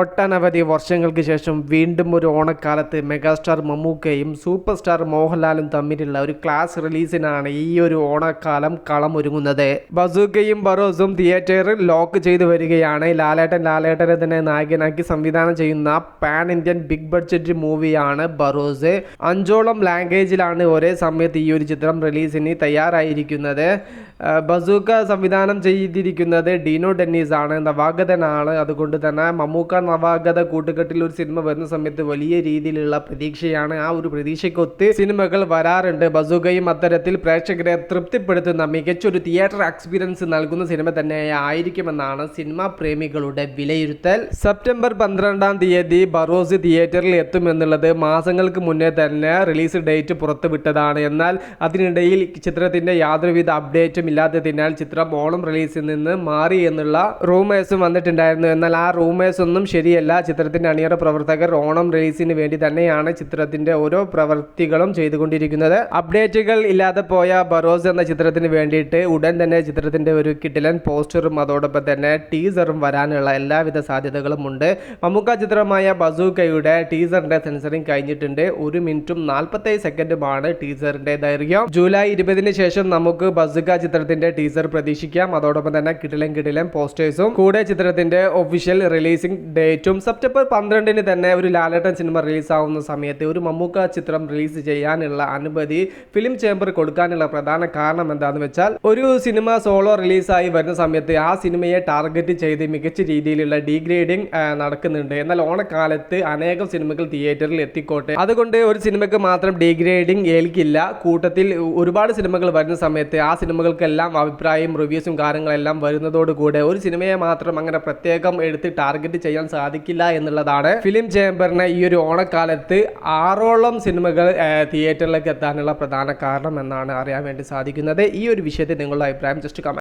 ഒട്ടനവധി വർഷങ്ങൾക്ക് ശേഷം വീണ്ടും ഒരു ഓണക്കാലത്ത് മെഗാസ്റ്റാർ മമ്മൂക്കയും സൂപ്പർ സ്റ്റാർ മോഹൻലാലും തമ്മിലുള്ള ഒരു ക്ലാസ് റിലീസിനാണ് ഈ ഒരു ഓണക്കാലം കളമൊരുങ്ങുന്നത്. ബസൂക്കയും ബറോസും തിയേറ്ററിൽ ലോക്ക് ചെയ്തു വരികയാണ്. ലാലേട്ടൻ ലാലേട്ടനെ തന്നെ നായകനാക്കി സംവിധാനം ചെയ്യുന്ന പാൻ ഇന്ത്യൻ ബിഗ് ബഡ്ജറ്റ് മൂവിയാണ് ബറോസ്. അഞ്ചോളം ലാംഗ്വേജിലാണ് ഒരേ സമയത്ത് ഈ ഒരു ചിത്രം റിലീസിന് തയ്യാറായിരിക്കുന്നത്. ബസൂക്ക സംവിധാനം ചെയ്തിരിക്കുന്നത് ഡീനോ ഡെന്നീസ് ആണ് നവാഗതനാണ്. അതുകൊണ്ട് തന്നെ മമ്മൂക്ക നവാഗത കൂട്ടുകെട്ടിൽ ഒരു സിനിമ വരുന്ന സമയത്ത് വലിയ രീതിയിലുള്ള പ്രതീക്ഷയാണ്. ആ ഒരു പ്രതീക്ഷയ്ക്കൊത്ത് സിനിമകൾ വരാറുണ്ട്. ബസുകയും അത്തരത്തിൽ പ്രേക്ഷകരെ തൃപ്തിപ്പെടുത്തുന്ന മികച്ചൊരു തിയേറ്റർ എക്സ്പീരിയൻസ് നൽകുന്ന സിനിമ തന്നെ ആയിരിക്കുമെന്നാണ് സിനിമാ പ്രേമികളുടെ വിലയിരുത്തൽ. സെപ്റ്റംബർ പന്ത്രണ്ടാം തീയതി ബറോസ് തിയേറ്ററിൽ എത്തുമെന്നുള്ളത് മാസങ്ങൾക്ക് മുന്നേ തന്നെ റിലീസ് ഡേറ്റ് പുറത്തുവിട്ടതാണ്. എന്നാൽ അതിനിടയിൽ ചിത്രത്തിന്റെ യാതൊരുവിധ അപ്ഡേറ്റും ഇല്ലാത്തതിനാൽ ചിത്രം ഓണം റിലീസിൽ നിന്ന് മാറി എന്നുള്ള റൂമേഴ്സും വന്നിട്ടുണ്ടായിരുന്നു. എന്നാൽ ആ റൂമേഴ്സ് ഒന്നും ശരിയല്ല. ചിത്രത്തിന്റെ അണിയറ പ്രവർത്തകർ ഓണം റിലീസിന് വേണ്ടി തന്നെയാണ് ചിത്രത്തിന്റെ ഓരോ പ്രവൃത്തികളും ചെയ്തുകൊണ്ടിരിക്കുന്നത്. അപ്ഡേറ്റുകൾ ഇല്ലാതെ പോയ ബറോസ് എന്ന ചിത്രത്തിന് വേണ്ടിയിട്ട് ഉടൻ തന്നെ ചിത്രത്തിന്റെ ഒരു കിട്ടിലൻ പോസ്റ്ററും അതോടൊപ്പം തന്നെ ടീസറും വരാനുള്ള എല്ലാവിധ സാധ്യതകളും ഉണ്ട്. മമ്മൂക്ക ചിത്രമായ ബസൂക്കയുടെ ടീസറിന്റെ സെൻസറിങ് കഴിഞ്ഞിട്ടുണ്ട്. ഒരു മിനിറ്റും നാൽപ്പത്തേഴ് സെക്കൻഡുമാണ് ടീസറിന്റെ ദൈർഘ്യം. ജൂലൈ ഇരുപതിന് ശേഷം നമുക്ക് ബസുക ചിത്രത്തിന്റെ ടീസർ പ്രതീക്ഷിക്കാം. അതോടൊപ്പം തന്നെ കിട്ടിലൻ കിട്ടിലൻ പോസ്റ്റേഴ്സും കൂടെ ചിത്രത്തിന്റെ ഒഫീഷ്യൽ റിലീസിംഗ് ഡേറ്റും സെപ്റ്റംബർ പന്ത്രണ്ടിന് തന്നെ ഒരു ലാലേട്ടൻ സിനിമ റിലീസാവുന്ന സമയത്ത് ഒരു മമ്മൂക്ക ചിത്രം റിലീസ് ചെയ്യാനുള്ള അനുമതി ഫിലിം ചേംബർ കൊടുക്കാനുള്ള പ്രധാന കാരണം എന്താണെന്ന് വെച്ചാൽ ഒരു സിനിമ സോളോ റിലീസായി വരുന്ന സമയത്ത് ആ സിനിമയെ ടാർഗറ്റ് ചെയ്ത് മികച്ച രീതിയിലുള്ള ഡീഗ്രേഡിംഗ് നടക്കുന്നുണ്ട്. എന്നാൽ ഓണക്കാലത്ത് അനേകം സിനിമകൾ തിയേറ്ററിൽ എത്തിക്കോട്ടെ. അതുകൊണ്ട് ഒരു സിനിമയ്ക്ക് മാത്രം ഡീഗ്രേഡിംഗ് ഏൽക്കില്ല. കൂട്ടത്തിൽ ഒരുപാട് സിനിമകൾ വരുന്ന സമയത്ത് ആ സിനിമകൾക്കെല്ലാം അഭിപ്രായം റിവ്യൂസും കാര്യങ്ങളെല്ലാം വരുന്നതോടുകൂടെ ഒരു സിനിമയെ മാത്രം അങ്ങനെ പ്രത്യേകം എടുത്ത് ടാർഗറ്റ് ചെയ്യാൻ സാധിക്കില്ല എന്നുള്ളതാണ്. ഫിലിം ചേംബറിനെ ഈ ഒരു ഓണക്കാലത്ത് ആറോളം സിനിമകൾ തിയേറ്ററിലേക്ക് എത്താനുള്ള പ്രധാന കാരണം എന്നാണ് അറിയാൻ വേണ്ടി സാധിക്കുന്നത്. ഈ ഒരു വിഷയത്തിൽ നിങ്ങളുടെ അഭിപ്രായം ജസ്റ്റ് കമന്റ്